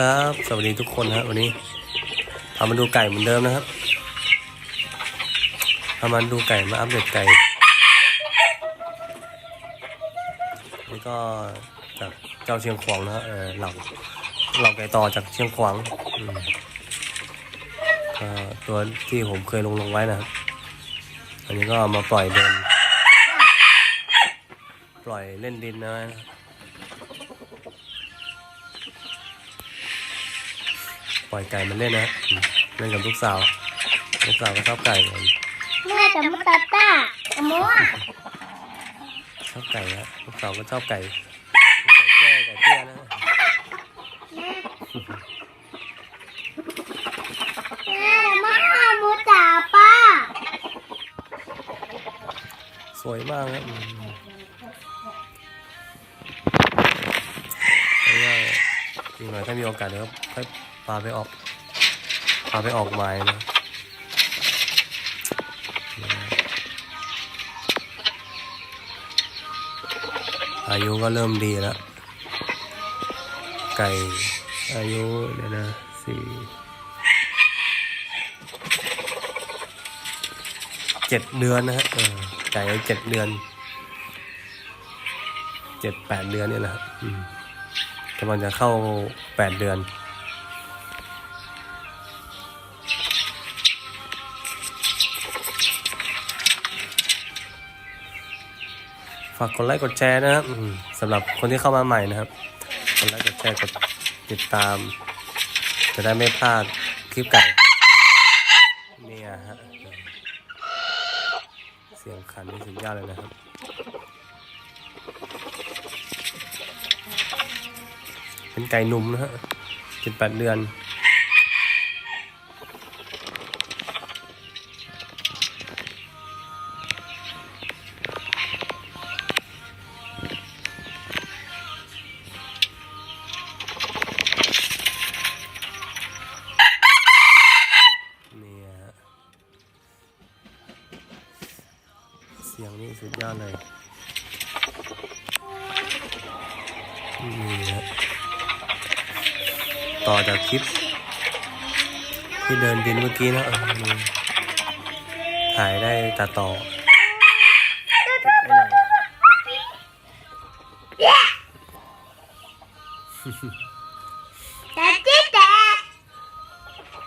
ครับ สวัสดีทุกคนนะครับวันนี้พามาดูไก่เหมือนเดิมนะครับพามาดูไก่มาอัปเดตไก่นี่ก็จากเจ้าเชียงขวางนะเออเหล่าเหล่าไก่ต่อจากเชียงขวางตัวที่ผมเคยลงลงไว้นะครับ อันนี้ก็มาปล่อยเดิน ปล่อยเล่นดินนะ ปล่อยไก่มันเล่นนะอืมเล่นกับลูกสาว ลูกสาวก็ชอบไก่กันแม่จะมาตาตาอะโมะชอบไก่นะลูกสาวก็ชอบไก่ไก่แจ้ไก่เตี้ยนะแม่มาหาหมูจ๋าป้า สวยมากนะอืมแล้วก็อีกหน่อยถ้ามีโอกาสเดี๋ยวค่อยพาไปออก พาไปออกไม้นะอายุก็เริ่มดีแล้ว ไก่ อายุเดี๋ยวนะสี่เจ็ดเดือนนะฮะไก่อายุเจ็ดเดือนเจ็ดแปดเดือนเนี่ยนะครับกำลังจะเข้าแปดเดือน ฝากกดไลค์กดแชร์นะครับสำหรับคนที่เข้ามาใหม่นะครับ กดไลค์กดแชร์กดติดตาม จะได้ไม่พลาดคลิปไก่เนี่ยฮะเสียงขันนี่สุดยอดเลยนะครับเป็นไก่หนุ่มนะฮะเจ็ดแปดเดือน สียงนี่สุดยอดเลยนี่ฮะต่อจากคลิป ที่เดินดินเมื่อกี้นะเออถ่ายได้ตัดต่อแต่จิ๊ดแต่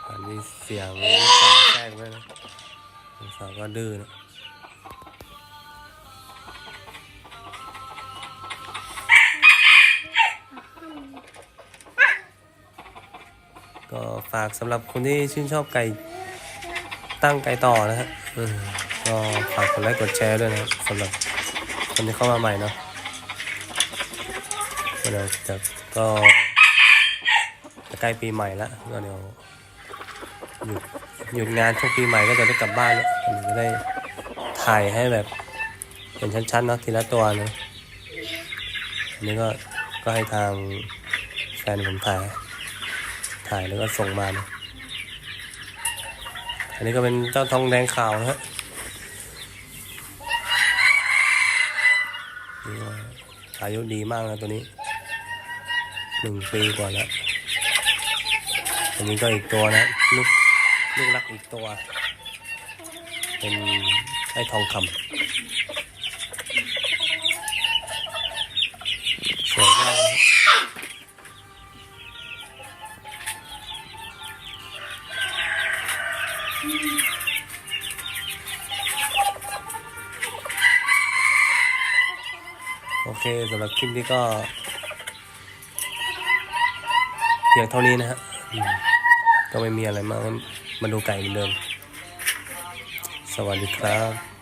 อันนี้เสียงสาวแทรกไว้นะสาวก็ดื้อนะ ก็ฝากสำหรับคนที่ชื่นชอบไก่ตั้งไก่ต่อนะฮะก็ฝากกดไลค์กดแชร์ด้วยนะครับสำหรับคนที่เข้ามาใหม่เนาะเดี๋ยวจะก็จะใกล้ปีใหม่แล้วก็เดี๋ยวหยุดหยุดงานช่วงปีใหม่ก็จะได้กลับบ้านแล้วจะได้ถ่ายให้แบบเห็นชัดๆเนาะทีละตัวเนะอันนี้ก็ก็ให้ทางแฟนผมถ่าย ถ่ายแล้วก็ส่งมานะอันนี้ก็เป็นเจ้าทองแดงขาวนะฮะอายุดีมากนะตัวนี้หนึ่งปีกว่าแล้วอันนี้ก็อีกตัวนะลูกลูกรักอีกตัว เป็นไอ้ทองคำสวยมาก เคสำหรับคลิปนี้ก็เพียงเท่านี้นะฮะก็ไม่มีอะไรมากมาดูไก่เหมือนเดิม สวัสดีครับ